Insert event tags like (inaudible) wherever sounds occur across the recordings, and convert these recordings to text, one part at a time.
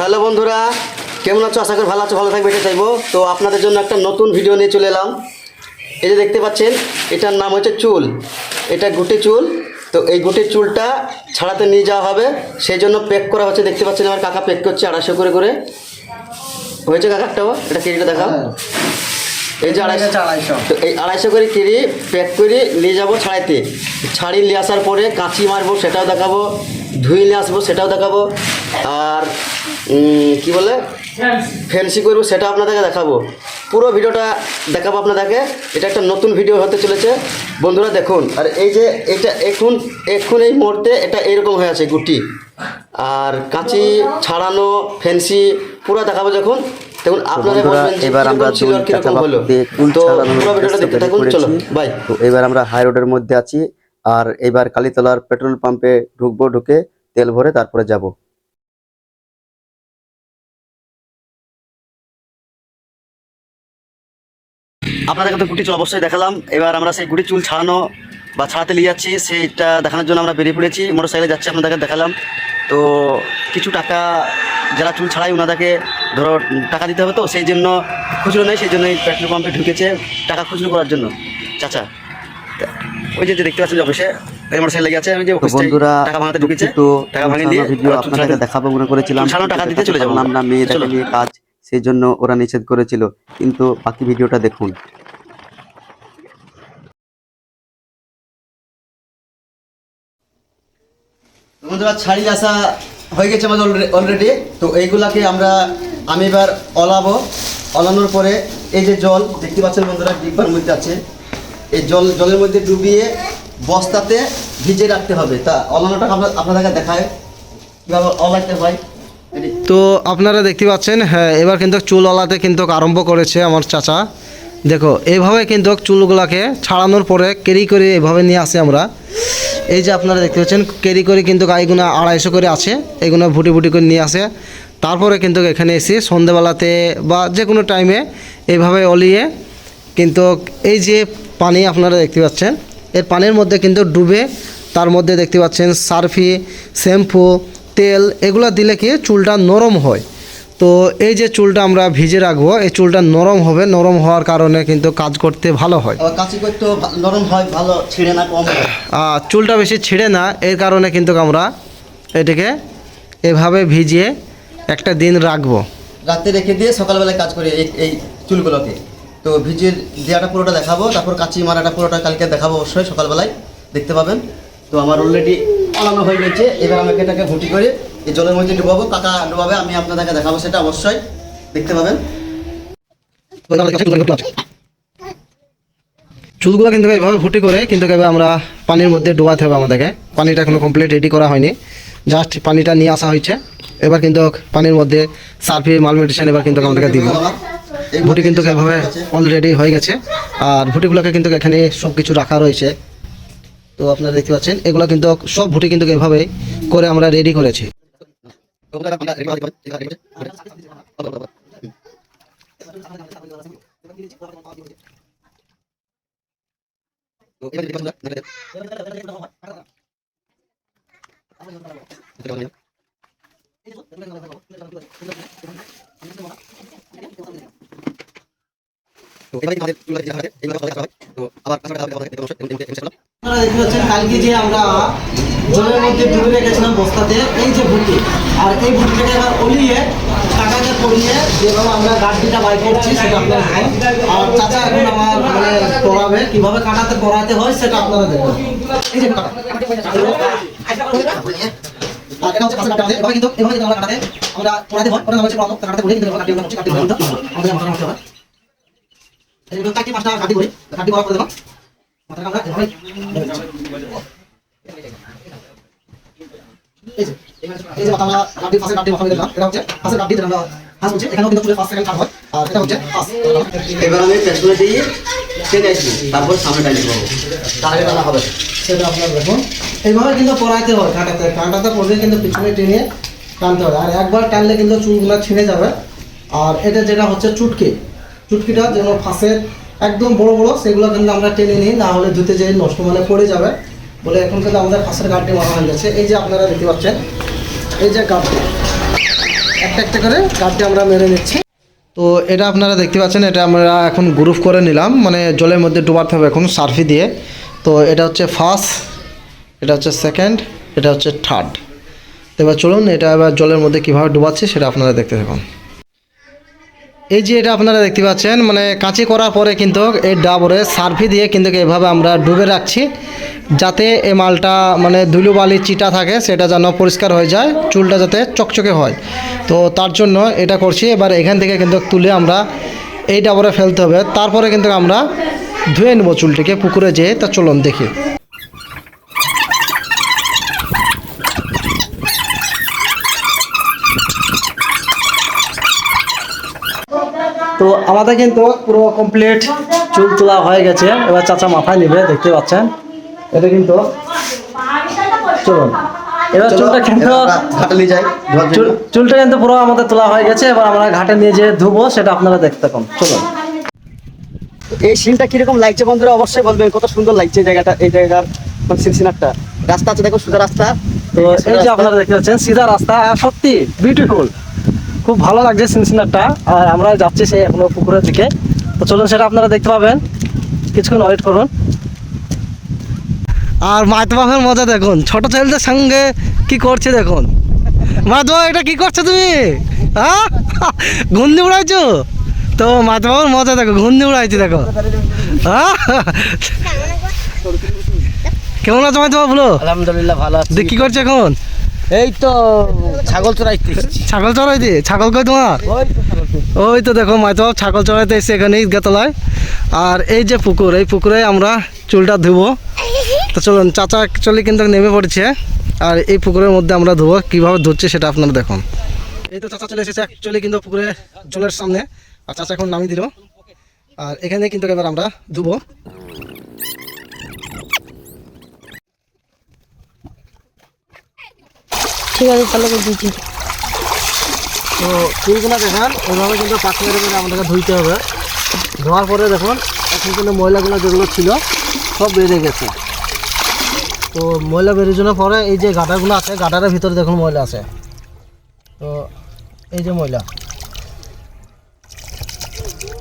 Hello বন্ধুরা কেমন আছো? আশা করি ভালো আছো ভালো থাকবে এটা চাইব। তো আপনাদের জন্য একটা নতুন ভিডিও নিয়ে চলে এলাম। এই যে দেখতে পাচ্ছেন এটার নাম হচ্ছে চুল। এটা গুটি চুল। তো এই গুটির চুলটা ছাড়াতে নিয়ে যাওয়া হবে। সেই জন্য প্যাক করা হচ্ছে। দেখতে পাচ্ছেন আমার কাকা প্যাক করছে আড়াইশো করে করে। হয়েছে কাকারটাও এটা কেরিটা দেখা এই যে আড়াইশো আড়াইশো। তো এই আড়াইশো করে কেরি প্যাক করে নিয়ে যাব ছাড়াইতে। ছাড়ি নিয়ে আসার পরে কাঁচি মারবো সেটাও দেখাবো ধুয়ে নিয়ে আসব সেটাও দেখাবো আর কি বলে? ফ্যান্সি করব সেটা আপনাদেরকে দেখাবো। পুরো ভিডিওটা দেখাবো আপনাদেরকে। এটা একটা নতুন ভিডিও হতে চলেছে। বন্ধুরা দেখুন আর এই যে এটা এখন এখন এই মুহূর্তে এটা এরকম হয়ে আছে গুটি। আর কাঁচি ছাড়ানো ফ্যান্সি পুরো দেখাবো যখন। দেখুন আপনারা বলবেন এবার আমরা দুই ছাড়ানোর। বাই তো এবার আমরা হাই রোডের মধ্যে আছি আর এবার কালীতলার পেট্রোল পাম্পে ঢুকবো ঢুকে তেল ভরে তারপরে যাব। আপনাদেরকে তো গুটি চুল অবশ্যই দেখালাম। এবার আমরা সেই গুটি চুল ছাড়ানো বা ছাড়াতে নিয়ে যাচ্ছি সেইটা দেখানোর জন্য আমরা বেরিয়ে পড়েছি। মোটর সাইকেলে যাচ্ছি আপনাদেরকে দেখালাম। তো কিছু টাকা যারা চুল ছাড়াই ওনাদেরকে ধরো টাকা দিতে হবে তো সেই জন্য খুচরো নেই সেই জন্য পেট্রোল পাম্পে ঢুকেছে টাকা খুচরো করার জন্য। চাচা ওই যে দেখতে পাচ্ছেন অফিসে মোটর সাইকেল লেগে আছে ওই যে বন্ধুরা টাকা ভাঙাতে ঢুকেছে তো টাকা ভাঙিয়ে দিয়ে ভিডিও দেখাবো মনে করেছিলাম টাকা দিতে চলে যাব। নিয়ে কাজ সেই জন্য ওরা নিষেধ করেছিল কিন্তু বাকি ভিডিওটা দেখুন। বন্ধুরা ছাড়ি আসা হয়ে গেছে আমাদের অলরেডি তো এইগুলাকে আমরা, আমি এবার অলাবো। অলানোর পরে এই যে জল, দেখতে পাচ্ছেন বন্ধুরা, ডিব্বার মধ্যে আছে। এই জল, জলের মধ্যে ডুবিয়ে বস্তাতে ভিজে রাখতে হবে। তা অলানোটা আপনাদেরকে দেখায় কীভাবে অলাইতে হয়। তো আপনারা দেখতে পাচ্ছেন হ্যাঁ এবার কিন্তু চুল ওলাতে কিন্তু আরম্ভ করেছে আমার চাচা। দেখো এইভাবে কিন্তু চুলগুলাকে ছাড়ানোর পরে কেরি করে এভাবে নিয়ে আসি আমরা। এই যে আপনারা দেখতে পাচ্ছেন ক্যারি করে কিন্তু গাইগুনা আড়াইশো করে আছে, এগুলো ভুটি ভুটি করে নিয়ে আসে। তারপরে কিন্তু এখানে এসে সন্ধেবেলাতে বা যে কোনো টাইমে এইভাবে অলিয়ে কিন্তু এই যে পানি আপনারা দেখতে পাচ্ছেন, এর পানির মধ্যে কিন্তু ডুবে তার মধ্যে দেখতে পাচ্ছেন সার্ফি, শ্যাম্পু, তেল, এগুলো দিলে কি চুলটা নরম হয়। তো এই যে চুলটা আমরা ভিজে রাখব এই চুলটা নরম হবে নরম হওয়ার কারণে কিন্তু কাজ করতে ভালো হয়। নরম হয় ভালো ছিঁড়ে না কম আর চুলটা বেশি ছিঁড়ে না এর কারণে কিন্তু আমরা এটাকে এভাবে ভিজিয়ে একটা দিন রাখব। রাতে রেখে দিয়ে সকালবেলায় কাজ করি এই এই চুলগুলোকে। তো ভিজিয়ে দেওয়াটা পুরোটা দেখাবো তারপর কাঁচি মারাটা পুরোটা কালকে দেখাবো অবশ্যই সকালবেলায় দেখতে পাবেন। তো আমার অলরেডি অলানো হয়ে গেছে এবার আমাকে এটাকে ঘুটি করে এই জলের মধ্যে ডুবাবো, কাকা ডুবাবে, আমি আপনাদেরকে দেখাবো সেটা অবশ্যই। দেখতে পাবেন। চুলগুলো কিন্তু এভাবে ফুটি করে কিন্তু আমরা পানির মধ্যে ডোবাতে হবে আমাদেরকে। পানিটা এখনও কমপ্লিট রেডি করা হয়নি। জাস্ট পানিটা নিয়ে আসা হয়েছে। এবার কিন্তু পানির মধ্যে সার্ফি মালমেডিসিন এবার কিন্তু আমাদেরকে দিব। ভুটি কিন্তু এভাবে অলরেডি হয়ে গেছে। আর ভুটিগুলোকে কিন্তু এখানে সব কিছু রাখা রয়েছে। তো আপনারা দেখতে পাচ্ছেন, এগুলো কিন্তু সব ভুটি কিন্তু এভাবে করে আমরা রেডি করেছি। আপনারা দেখতে পাচ্ছেন কালকে যে আমরা জলের মধ্যে ডুবে রেখেছিলাম বস্তাতে, এই যে ভুটি আর এই ভুটিটাকে এবার অলিয়ে টাকাকে পরিয়ে যেভাবে আমরা গাড্ডিটা বাই করছি, সেটা আপনারা আর চাচা এখন আমার মানে পড়াবে, কীভাবে কাটাতে পড়াতে হয় সেটা আপনারা দেখবেন এই যে কিন্তু আমরা কাটাতে কাটি কাটি করি এই যে এই যে আমরা গাড্ডি পাশে গাড্ডি মাথা দিলাম এটা হচ্ছে পাশে গাড্ডি যেটা আমরা হাস বলছি। এখানেও কিন্তু চুলের ফার্স্ট সেকেন্ড থার্ড হয় আর এটা হচ্ছে ফার্স্ট এবার আমি পেছনে দিয়ে টেনে আসব তারপর সামনে টাইম পাবো টানা হবে। সেটা আপনারা দেখুন। এইভাবে কিন্তু পড়াইতে হয় কাঁটাতে। কাঁটাতে পড়লে কিন্তু পিছনে টেনে টানতে হবে আর একবার টানলে কিন্তু চুলগুলো ছিঁড়ে যাবে। আর এটা যেটা হচ্ছে চুটকি। চুটকিটা যেন ফাঁসের একদম বড় বড় সেগুলো কিন্তু আমরা টেনে নিই না হলে ধুতে যেয়ে নষ্ট মানে পড়ে যাবে। বলে এখন কিন্তু আমাদের ফাঁসের গার্ডটি মারা হয়ে গেছে। এই যে আপনারা দেখতে পাচ্ছেন, এই যে গার্ডটি একটা একটা করে গার্ডটি আমরা মেরে নিচ্ছি। তো এটা আপনারা দেখতে পাচ্ছেন, এটা আমরা এখন গ্রুপ করে নিলাম। মানে জলের মধ্যে ডুবাতে হবে এখন সার্ফি দিয়ে। তো এটা হচ্ছে ফার্স্ট, এটা হচ্ছে সেকেন্ড, এটা হচ্ছে থার্ড। তো এবার চলুন, এটা এবার জলের মধ্যে কীভাবে ডুবাচ্ছি সেটা আপনারা দেখতে থাকুন। এই যে এটা আপনারা দেখতে পাচ্ছেন মানে কাঁচি করার পরে কিন্তু এই ডাবরে সার্ফি দিয়ে কিন্তু এভাবে আমরা ডুবে রাখছি, যাতে এই মালটা মানে ধুলো বালি চিটা থাকে, সেটা যেন পরিষ্কার হয়ে যায়, চুলটা যাতে চকচকে হয়। তো তার জন্য এটা করছি, এবার এখান থেকে কিন্তু তুলে আমরা এই ডাবরে ফেলতে হবে। তারপরে কিন্তু আমরা ধুয়ে নেব চুলটিকে পুকুরে যেয়ে, তা চলুন দেখি তো আমাদের কিন্তু পুরো কমপ্লিট চুল তোলা হয়ে গেছে। এবার চাচা মাথায় নেবে দেখতে পাচ্ছেন? এটা কিন্তু চলুন। এবার চুলটা কিন্তু যাই চুলটা কিন্তু পুরো আমাদের তোলা হয়ে গেছে। এবার আমরা ঘাটে নিয়ে যে ধুবো সেটা আপনারা দেখতে থাকুন চলুন। এই সিনটা কীরকম লাগছে বন্ধুরা? অবশ্যই বলবেন কত সুন্দর লাগছে এই জায়গাটা এই জায়গার মানে সিনসিনারটা রাস্তা আছে দেখো সোজা রাস্তা। তো এই যে আপনারা দেখতে পাচ্ছেন সিধা রাস্তা সত্যি বিউটিফুল খুব ভালো লাগছে সিনসিনারটা। আর আমরা যাচ্ছি সেই এখনও পুকুরের দিকে। তো চলুন সেটা আপনারা দেখতে পাবেন। কিছুক্ষণ ওয়েট করুন। আর মাতবাহের মজা দেখুন। ছোট ছেলেদের সঙ্গে কি করছে দেখুন। মাতবা এটা কি করছ তুমি? হ্যাঁ? ঘুন্দি উড়াইছো? তো মাতবাবুর মজা দেখো ঘুন্দি উড়াইছি দেখো। হ্যাঁ? কেমন আছো মাতবা বলো? আলহামদুলিল্লাহ ভালো আছি। কি করছ এখন? এই তো ছাগল চড়াইতে ছাগল চড়াই চড়াইতে? ছাগল কই তোমার? ওই তো দেখো মাইতো ছাগল চড়াইতে এসে এখানে ঈদগাতলায় আর এই যে পুকুর এই পুকুরে আমরা চুলটা ধুবো। তো চলুন চাচা অ্যাকচুয়ালি কিন্তু নেমে পড়ছে। আর এই পুকুরের মধ্যে আমরা ধুবো কীভাবে ধুচ্ছে সেটা আপনারা দেখুন। এই তো চাচা চলে এসেছে অ্যাকচুয়ালি কিন্তু পুকুরে জলের সামনে। আর চাচা এখন নামিয়ে দিল। আর এখানে কিন্তু এবার আমরা ধুবো। ঠিক আছে তাহলে দিচ্ছি। তো চুলগুলো দেখান ওইভাবে কিন্তু পাঁচ মেরে মেরে আমাদেরকে ধুইতে হবে। ধোয়ার পরে দেখুন এখন কিন্তু ময়লাগুলো যেগুলো ছিল সব বেরিয়ে গেছে। তো ময়লা বেরিয়ে যাওয়ার পরে এই যে গাডারগুলো আছে গাডারের ভিতরে দেখুন ময়লা আছে। তো এই যে ময়লা।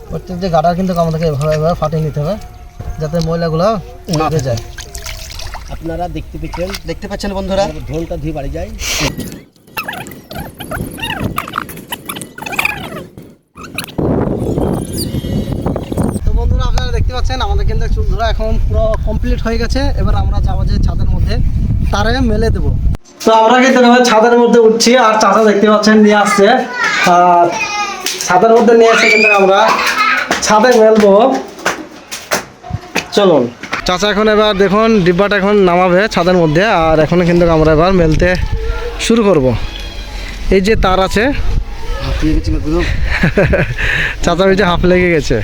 প্রত্যেক যে গাডার কিন্তু আমাদেরকে এভাবে এভাবে ফাটিয়ে নিতে হবে যাতে ময়লাগুলো উঠে যায়। আপনারা দেখতে পেয়েছেন। দেখতে পাচ্ছেন বন্ধুরা? ঢোলটা ধুয়ে বাড়ি যায়। তো বন্ধুরা আপনারা দেখতে পাচ্ছেন আমাদের কিন্তু চুল ধরা এখন পুরো কমপ্লিট হয়ে গেছে। এবার আমরা যাব যে ছাদের মধ্যে। তারে মেলে দেবো। তো আমরা কিন্তু ছাদের মধ্যে উঠছি আর চাচা দেখতে পাচ্ছেন নিয়ে আসছে। আর ছাদের মধ্যে নিয়ে এসে কিন্তু আমরা ছাদে মেলবো। চলুন। চাচা এখন এবার দেখুন ডিব্বাটা এখন নামাবে ছাদের মধ্যে আর এখন কিন্তু আমরা এবার মেলতে শুরু করব। এই যে তার আছে। (laughs) চাচা ওই যে হাফ লেগে গেছে।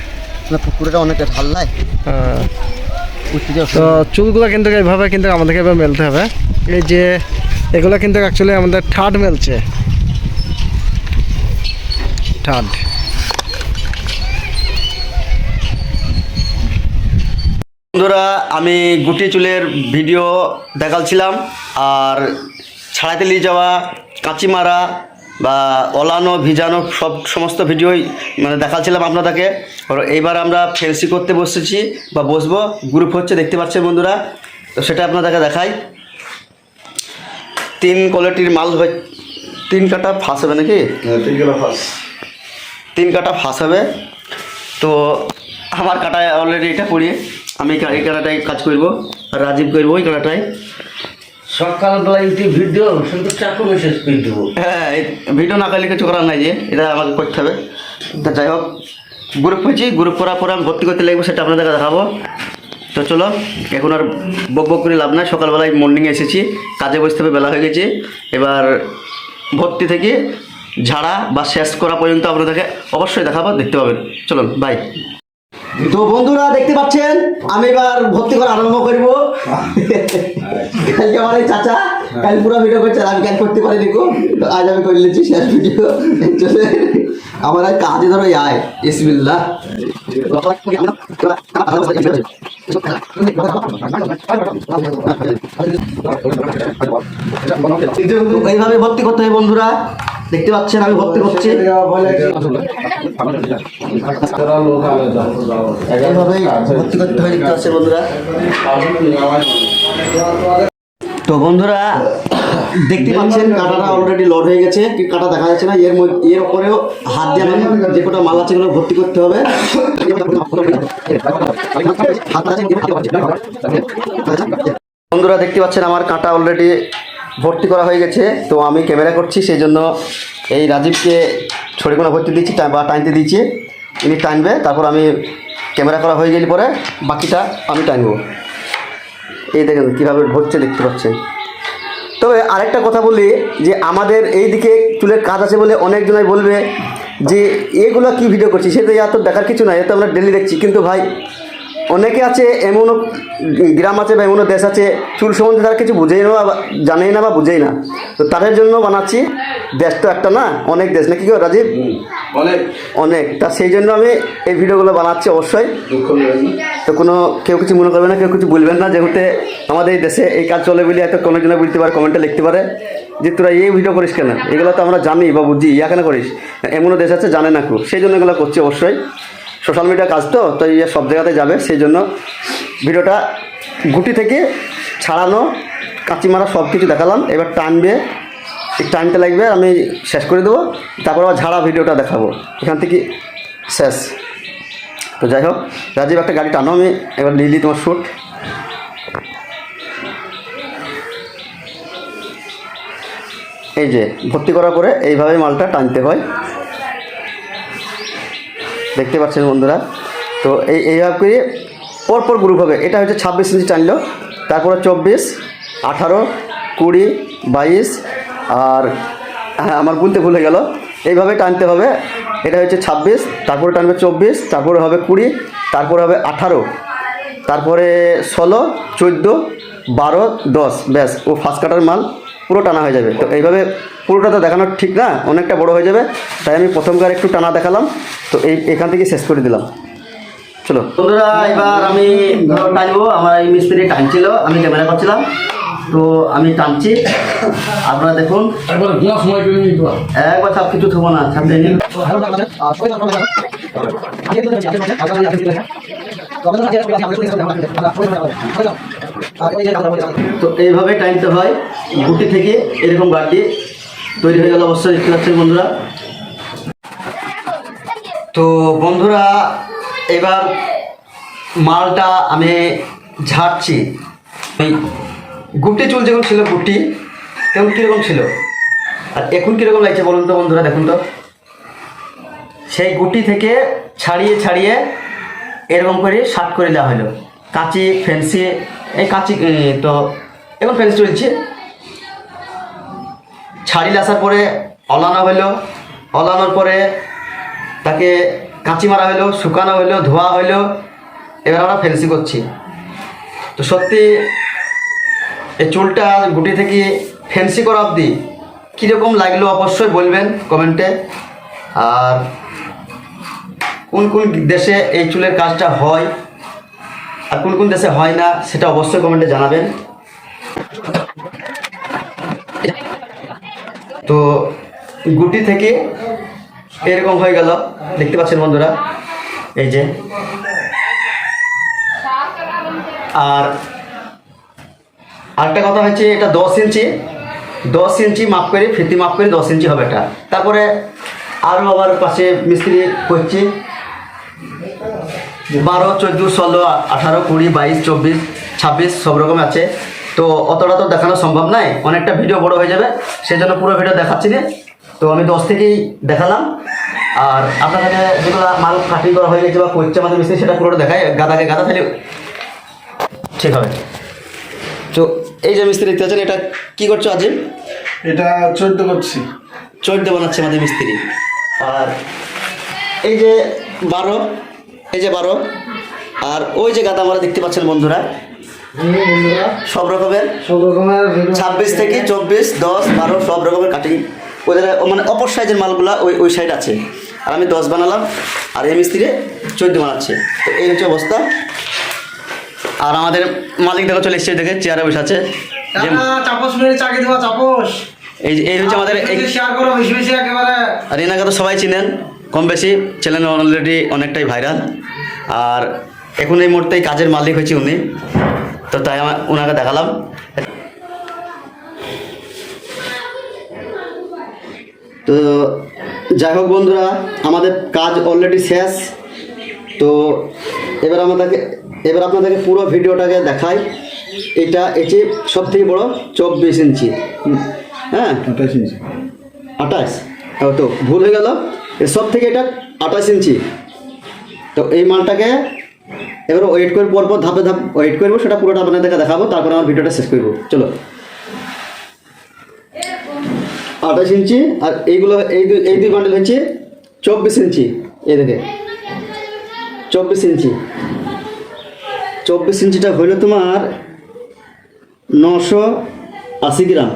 পুকুরটা অনেকটা ঢাল্লায় হ্যাঁ। তো চুলগুলো কিন্তু এইভাবে কিন্তু আমাদেরকে এবার মেলতে হবে। এই যে এগুলো কিন্তু অ্যাকচুয়ালি আমাদের থার্ড মেলছে। থার্ড বন্ধুরা আমি গুটি চুলের ভিডিও দেখালছিলাম আর ছাড়াইতে নিয়ে যাওয়া কাঁচি মারা বা অলানো ভিজানো সব সমস্ত ভিডিওই মানে দেখাচ্ছিলাম আপনাদেরকে। এইবার আমরা ফেন্সি করতে বসেছি বা বসবো গ্রুপ হচ্ছে দেখতে পাচ্ছেন বন্ধুরা। তো সেটা আপনাদেরকে দেখাই। তিন কোয়ালিটির মাল হবে তিন কাটা ফাঁস হবে নাকি? তিন কাটা ফাঁস। হবে। তো আমার কাটায় অলরেডি এটা পড়িয়ে আমি এই কাটাটাই কাজ করব আর রাজীব করব ওই কাটাটাই সকালবেলা ইউটিউব ভিডিও শুধু চাকু মেসেজ করে দেবো। হ্যাঁ ভিডিও না করলে কিছু করার নাই যে এটা আমাকে করতে হবে। তা যাই হোক গ্রুপ হয়েছি গ্রুপ করার পরে আমি ভর্তি করতে লাগবো সেটা আপনাদের দেখাবো। তো চলো এখন আর বক বক করে লাভ নাই সকালবেলায় মর্নিংয়ে এসেছি কাজে বসতে হবে বেলা হয়ে গেছে। এবার ভর্তি থেকে ঝাড়া বা শেষ করা পর্যন্ত আপনাদেরকে অবশ্যই দেখাবো দেখতে পাবেন। চলুন বাই তো বন্ধুরা দেখতে পাচ্ছেন? আমি এবার ভর্তি করা আরম্ভ করব। কালকে আমার চাচা কাল পুরো ভিডিও করছে আমি কাল করতে গো? তো আজ আমি করে নিচ্ছি শেষ ভিডিও চলে। আমার আর কাজে ধরো আয়। ইসমিল্লাহ তো এইভাবে ভর্তি করতে হয় বন্ধুরা। দেখতে পাচ্ছেন, আমি ভর্তি করছি। এইভাবেই ভর্তি করতে হয় দেখতে পাচ্ছেন বন্ধুরা। তো বন্ধুরা দেখতে পাচ্ছেন কাঁটাটা অলরেডি লোড হয়ে গেছে কি কাঁটা দেখা যাচ্ছে না? এর মধ্যে এর উপরেও হাত দিয়ে যে কটা মাল আছে এগুলো ভর্তি করতে হবে। বন্ধুরা দেখতে পাচ্ছেন আমার কাঁটা অলরেডি ভর্তি করা হয়ে গেছে। তো আমি ক্যামেরা করছি সেই জন্য এই রাজীবকে ছড়িগুলো ভর্তি দিচ্ছি বা টানতে দিচ্ছি। ইনি টানবে তারপর আমি ক্যামেরা করা হয়ে গেলে পরে বাকিটা আমি টানবো। এই দেখেন কীভাবে ভরছে দেখতে পাচ্ছেন। তবে আরেকটা কথা বলি যে আমাদের এই দিকে চুলের কাজ আছে বলে অনেকজনাই বলবে যে, এগুলো কি ভিডিও করছি সেটা এত দেখার কিছু নাই এত আমরা ডেলি দেখছি। কিন্তু ভাই অনেকে আছে এমনও গ্রাম আছে বা এমনও দেশ আছে চুল সম্বন্ধে তারা কিছু বুঝেই না বা জানেই না বা বুঝেই না। তো তাদের জন্য বানাচ্ছি দেশ তো একটা না অনেক দেশ। নাকি গো রাজীব? অনেক। অনেক। তা সেই জন্য আমি এই ভিডিওগুলো বানাচ্ছি অবশ্যই। তো কোনো কেউ কিছু মনে করবে না কেউ কিছু বলবেন না। যেহেতু আমাদের এই দেশে এই কাজ চলে বলে হয়তো কোনো জনে বলতে পারে কমেন্টে লিখতে পারে। যে তোরা এই ভিডিও করিস কেন? এগুলো তো আমরা জানি বা বুঝি। ইয়া কেন করিস। এমনও দেশ আছে জানে না কেউ সেই জন্য এগুলো করছি অবশ্যই। সোশ্যাল মিডিয়া কাজ তো তো ইয়ে সব জায়গাতে যাবে, সেই জন্য ভিডিওটা গুটি থেকে ছাড়ানো, কাঁচি মারা সব কিছু দেখালাম। এবার টানবে, এই টাইমটা লাগবে, আমি শেষ করে দেবো, তারপর আবার ঝাড়া ভিডিওটা দেখাবো। এখান থেকে শেষ। তো যাই হোক, রাজীব একটা গাড়ি টানো, আমি এবার লিলি তোমার শ্যুট। এই যে, ভর্তি করার পরে এইভাবে মালটা টানতে হয়। দেখতে পাচ্ছেন বন্ধুরা। তো এই এইভাবে করে পরপর গ্রুপ হবে। এটা হচ্ছে ছাব্বিশ ইঞ্চি টানলো। তারপরে চব্বিশ, আঠারো, কুড়ি, বাইশ, আর হ্যাঁ আমার বলতে ভুলে গেল। এইভাবে টানতে হবে। এটা হচ্ছে ছাব্বিশ, তারপরে টানবে চব্বিশ, তারপরে হবে কুড়ি, তারপরে হবে আঠারো, তারপরে ষোলো, চোদ্দ, বারো, দশ। ব্যাস, ও ফার্স্ট কাটার মাল পুরো টানা হয়ে যাবে। তো এইভাবে পুরোটা তো দেখানো ঠিক না অনেকটা বড় হয়ে যাবে তাই আমি প্রথমকার একটু টানা দেখালাম। তো এই এখান থেকে শেষ করে দিলাম। চলো। বন্ধুরা এবার আমি টানবো আমার এই মিস্ত্রি টানছিল আমি ক্যামেরা করছিলাম। তো আমি টানছি। আপনারা দেখুন। একবার সব কিছু থবো না ছাড়তে তো এইভাবে টাইমতে হয় গুটি থেকে এরকম গাড়ি তৈরি হয়ে গেল অবশ্যই দেখতে পাচ্ছেন বন্ধুরা। তো বন্ধুরা, এবার মালটা আমি ঝাড়ছি। এই গুটি চুল যেমন ছিল, গুটি, তেমন কীরকম ছিল? আর এখন কীরকম লাগছে বলুন তো বন্ধুরা, দেখুন তো। সেই গুটি থেকে ছাড়িয়ে ছাড়িয়ে এরকম করে শার্ট করে দেওয়া হলো। কাঁচি, ফেন্সি, এই কাঁচি তো এখন ফেন্সি চলছে। ছাড়িয়ে আসার পরে অলানো হলো। অলানোর পরে তাকে কাঁচি মারা হলো, শুকানো হলো, ধোয়া হলো। এবার আমরা ফেন্সি করছি। তো সত্যি এই চুলটা গুটি থেকে ফেন্সি করা অবধি কীরকম লাগল অবশ্যই বলবেন কমেন্টে। আর কোন কোন দেশে এই চুলের কাজটা হয় আর কোন কোন দেশে হয় না, সেটা অবশ্যই কমেন্টে জানাবেন। তো গুটি থেকে এরকম হয়ে গেল, দেখতে পাচ্ছেন বন্ধুরা, এই যে। আর আরেকটা কথা হচ্ছে, এটা দশ ইঞ্চি দশ ইঞ্চি মাপ করে, ফিতি মাপ করে দশ ইঞ্চি হবে এটা। তারপরে আরও আবার পাশে মিস্ত্রি করছি। বারো চোদ্দ ষোলো আঠারো কুড়ি বাইশ চব্বিশ ছাব্বিশ সব রকম আছে। তো অতটা তো দেখানো সম্ভব নয় অনেকটা ভিডিও বড় হয়ে যাবে সেই জন্য পুরো ভিডিও দেখাচ্ছি না। তো আমি দশ থেকেই দেখালাম। আর আপনাদেরকে যেগুলো মাল কাটিং করা হয়ে গেছে বা করছে আমাদের মিস্ত্রি সেটা পুরোটা দেখায় গাদাকে গাদা তাহলে ঠিক হবে। তো এই যে মিস্ত্রি দেখতে পাচ্ছেন এটা কি করছ আজিম? এটা চোদ্দ করছি। চোদ্দ বানাচ্ছে আমাদের মিস্ত্রি। আর এই যে বারো এই যে বারো। আর ওই যে গাদা আমরা দেখতে পাচ্ছেন বন্ধুরা সব রকমের সব রকমের ছাব্বিশ থেকে চব্বিশ দশ বারো সব রকমের কাটিং ওদের মানে অপর সাইজের মালগুলা ওই ওই সাইড আছে। আর আমি দশ বানালাম আর এই মিস্ত্রি চোদ্দ বানাচ্ছে। তো এই হচ্ছে অবস্থা। আর আমাদের মালিক দেখো চলে এসছে দেখে চেয়ারে বসে আছে। চাপস দেওয়া এই যে- এই হচ্ছে আমাদের শেয়ার করো বেশি বেশি একেবারে। আর এনাকে তো সবাই চিনেন। কম বেশি চ্যানেল অলরেডি অনেকটাই ভাইরাল আর এখন এই মুহূর্তে কাজের মালিক হয়েছে উনি। তো তাই আমার ওনাকে দেখালাম। তো যাই হোক বন্ধুরা আমাদের কাজ অলরেডি শেষ। তো এবার আমাদেরকে এবার আপনাদেরকে পুরো ভিডিওটাকে দেখাই। এটা এটি সব থেকে বড়ো চব্বিশ ইঞ্চি। হ্যাঁ? আঠাশ ইঞ্চি। আঠাশ? ও তো ভুল হয়ে গেল। সব থেকে এটা আঠাশ ইঞ্চি। তো এই মালটাকে এবার ওয়েট করে পর পর ধাপে ধাপ ওয়েট করব, সেটা পুরোটা আপনাদেরকে দেখাবো, তারপরে আমার ভিডিওটা শেষ করব। চলো। আঠাশ ইঞ্চি, আর এইগুলো, এই দুই এই দুই বান্ডেল হচ্ছে চব্বিশ ইঞ্চি। এই দেখে। চব্বিশ ইঞ্চি। চব্বিশ ইঞ্চিটা হইল তোমার নশো আশি গ্রাম।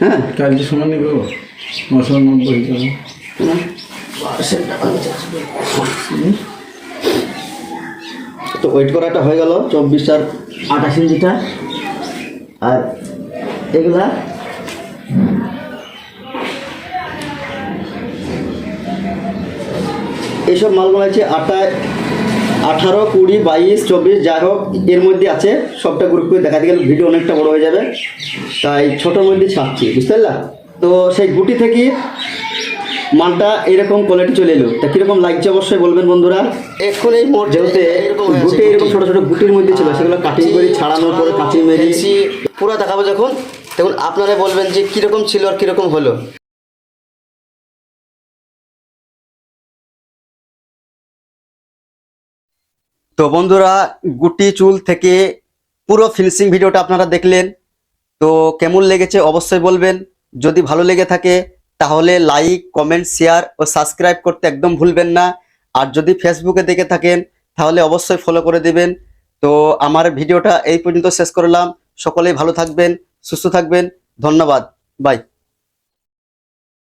হ্যাঁ? কালকে সমান নেব। তো ওয়েট করাটা হয়ে গেল, চব্বিশ আর আঠাশ ইঞ্চিটা আর এগুলা? এইসব মালগুলো আছে আটা, আঠারো, কুড়ি, বাইশ, চব্বিশ, যাই হোক, এর মধ্যে আছে, সবটা গ্রুপ করে দেখাতে গেলে ভিডিও অনেকটা বড় হয়ে যাবে। তাই ছোটোর মধ্যে ছাপছি বুঝতে পারলা? তো সেই গুটি থেকে মালটা এরকম কোয়ালিটি চলে এলো। তা কীরকম লাগছে অবশ্যই বলবেন বন্ধুরা? এখন এই যেহেতু গুটি এরকম ছোটো ছোট গুটির মধ্যে ছিল সেগুলো কাটিং করে ছাড়ানোর পরে কাটিং মেরে পুরো দেখাবো যখন। তখন আপনারা বলবেন যে কীরকম ছিল আর কীরকম হলো। তো বন্ধুরা গুটি চুল থেকে পুরো ফিনিশিং ভিডিওটা আপনারা দেখলেন। তো কেমন লেগেছে অবশ্যই বলবেন। যদি ভালো লেগে থাকে, তাহলে লাইক কমেন্ট শেয়ার ও সাবস্ক্রাইব করতে একদম ভুলবেন না। আর যদি ফেসবুকে দেখে থাকেন, তাহলে অবশ্যই ফলো করে দেবেন। তো আমার ভিডিওটা এই পর্যন্ত শেষ করলাম। সকলেই ভালো থাকবেন, সুস্থ থাকবেন। ধন্যবাদ। বাই